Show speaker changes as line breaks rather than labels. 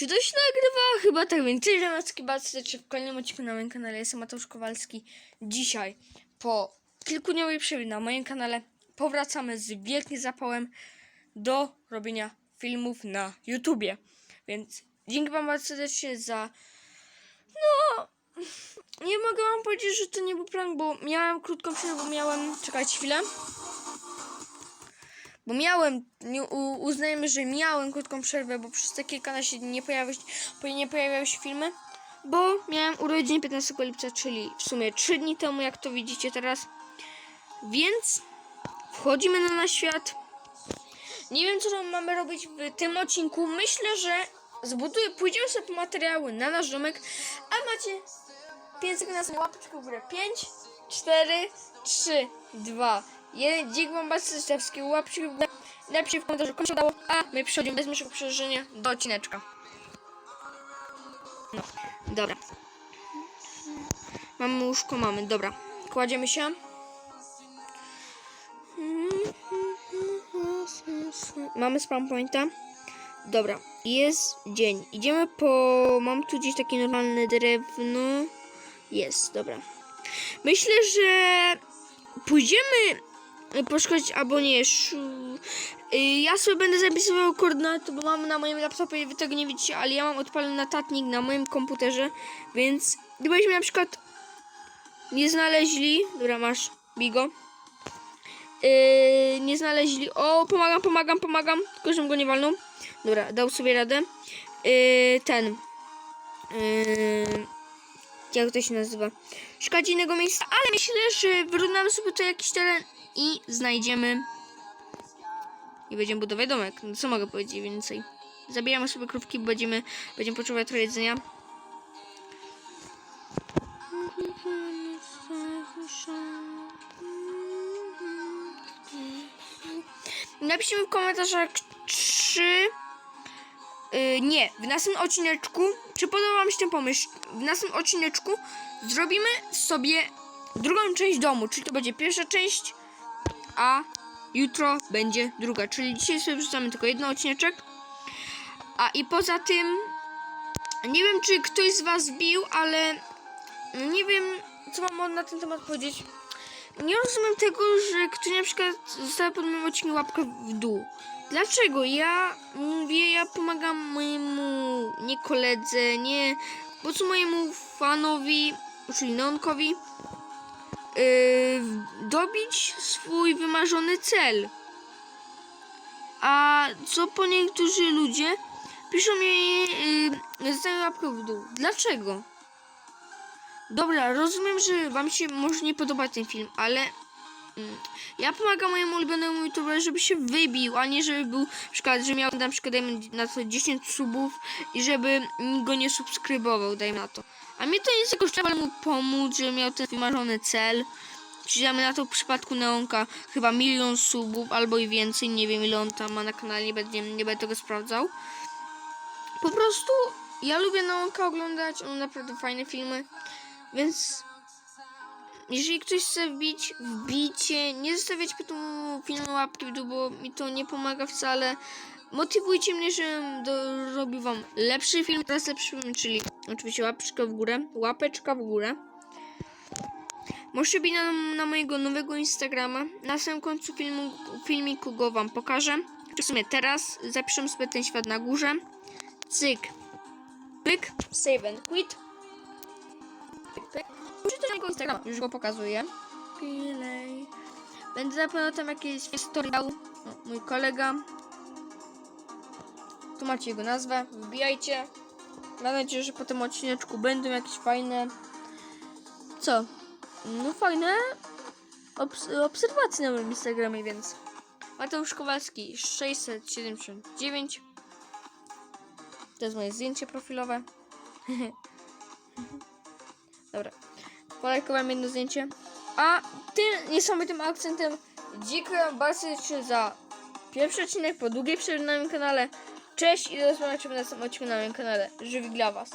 Czy się nagrywa? Chyba tak, więc cześć, Remacki Bacy, czy w kolejnym odcinku na moim kanale jestem Mateusz Kowalski. Dzisiaj, po kilkudniowej przerwie na moim kanale, powracamy z wielkim zapałem do robienia filmów na YouTubie. Więc dzięki wam bardzo serdecznie za... No... Nie mogę wam powiedzieć, że to nie był prank, bo miałem krótką przerwę, bo miałem... Czekajcie chwilę. Bo miałem, uznajmy, że miałem krótką przerwę, bo przez te kilkanaście dni nie pojawiały się, nie pojawiały się filmy, bo miałem urodziny 15 lipca, czyli w sumie 3 dni temu, jak to widzicie teraz. Więc wchodzimy na nasz świat. Nie wiem, co mamy robić w tym odcinku. Myślę, że zbuduję, pójdziemy sobie materiały na nasz domek, a macie 5 sekund na łapeczkę w górę. 5, 4, 3, 2, 1. Dzięki wam bardzo za wszystkie łapki w górę. W komentarzu, komu się udało, a my przechodzimy bez mniejszego przełożenia do odcineczka. No, dobra. Mamy łóżko, mamy, dobra. Kładziemy się. Mamy spam pointa. Dobra, jest dzień. Idziemy po. Mam tu gdzieś takie normalne drewno. Jest, dobra. Myślę, że pójdziemy poszukać albo nie. Y, Ja sobie będę zapisywał koordynaty, bo mam na moim laptopie, wy tego nie widzicie, ale ja mam odpalony notatnik na moim komputerze, więc gdybyśmy na przykład nie znaleźli. Dobra, masz Bigo. Yy, nie znaleźli. O, pomagam, pomagam, pomagam. Tylko, żebym go nie walnął. Dobra, dał sobie radę. Yy, ten. Yy, jak to się nazywa? Szukać innego miejsca, ale myślę, że wyrównamy sobie tu jakiś teren i znajdziemy. I będziemy budować domek. No, co mogę powiedzieć więcej? Zabijamy sobie krówki, bo będziemy, będziemy potrzebować trochę jedzenia. Napiszcie mi w komentarzach, czy... Yy, nie, w następnym odcineczku, czy podoba wam się ten pomysł? W następnym odcineczku zrobimy sobie drugą część domu, czyli to będzie pierwsza część, a jutro będzie druga, czyli dzisiaj sobie wrzucamy tylko jeden odcineczek. A i poza tym, nie wiem czy ktoś z was bił, ale nie wiem co mam na ten temat powiedzieć. Nie rozumiem tego, że ktoś na przykład zostawia pod moim odcinku łapkę w dół. Dlaczego? Ja mówię, ja pomagam mojemu nie koledze, nie, po prostu mojemu fanowi, czyli Neonkowi dobić swój wymarzony cel. A co po niektórzy ludzie piszą mi, yy, zostawiam łapkę w dół. Dlaczego? Dobra, rozumiem, że wam się może nie podobać ten film, ale ja pomagam mojemu ulubionemu youtuberowi, żeby się wybił, a nie żeby był, na przykład, że miał na przykład dajmy na to 10 subów i żeby go nie subskrybował, dajmy na to. A mnie to nic kosztuje, ale mu pomóc, żeby miał ten wymarzony cel. Czyli damy na to w przypadku Neonka chyba milion subów albo i więcej, nie wiem ile on tam ma na kanale, nie będę, nie będę tego sprawdzał. Po prostu ja lubię Neonka oglądać, on naprawdę fajne filmy. Więc jeżeli ktoś chce wbić, wbijcie. Nie zostawiać tym filmu łapki w dół, bo mi to nie pomaga wcale. Motywujcie mnie, żebym robił wam lepszy film, teraz lepszy film, czyli oczywiście łapeczka w górę, łapeczka w górę. Możecie być na, na mojego nowego Instagrama. Na samym końcu filmu, filmiku go wam pokażę. W sumie teraz zapiszę sobie ten świat na górze. Cyk. Pyk. Save and quit. Też mojego Instagrama, już go pokazuję. Pilej. Będę na pewno tam jakieś story dał. O, mój kolega. Tu macie jego nazwę, wbijajcie. Mam nadzieję, że po tym odcineczku będą jakieś fajne... Co? No fajne obs obserwacje na moim Instagramie, więc... Mateusz Kowalski 679 To jest moje zdjęcie profilowe. Dobra. Polajkowałem jedno zdjęcie. A tym niesamowitym akcentem dziękuję bardzo za pierwszy odcinek po długiej przerwie na moim kanale. Cześć i do zobaczenia w następnym odcinku na moim kanale. Żywi dla Was.